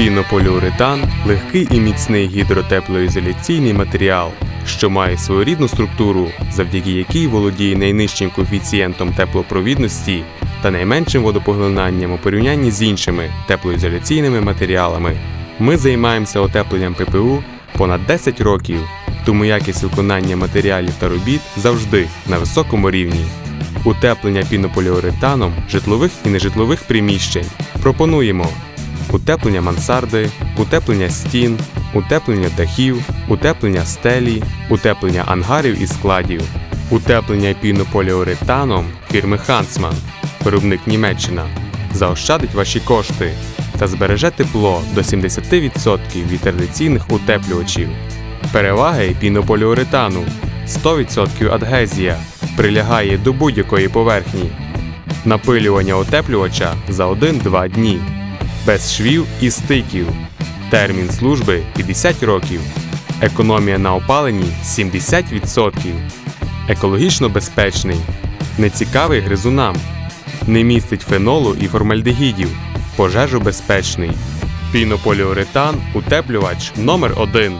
Пінополіуретан легкий і міцний гідротеплоізоляційний матеріал, що має своєрідну структуру, завдяки якій володіє найнижчим коефіцієнтом теплопровідності та найменшим водопоглинанням у порівнянні з іншими теплоізоляційними матеріалами. Ми займаємося утепленням ППУ понад 10 років, тому якість виконання матеріалів та робіт завжди на високому рівні. Утеплення пінополіуретаном житлових і нежитлових приміщень. Пропонуємо утеплення мансарди, утеплення стін, утеплення дахів, утеплення стелі, утеплення ангарів і складів, утеплення пінополіуретаном фірми Хансман, виробник Німеччина, заощадить ваші кошти та збереже тепло до 70% від традиційних утеплювачів. Переваги пінополіуретану 100% адгезія прилягає до будь-якої поверхні. Напилювання утеплювача за 1-2 дні. Без швів і стиків. Термін служби 50 років. Економія на опаленні 70%. Екологічно безпечний. Нецікавий гризунам. Не містить фенолу і формальдегідів. Пожежобезпечний. Пінополіуретан утеплювач номер 1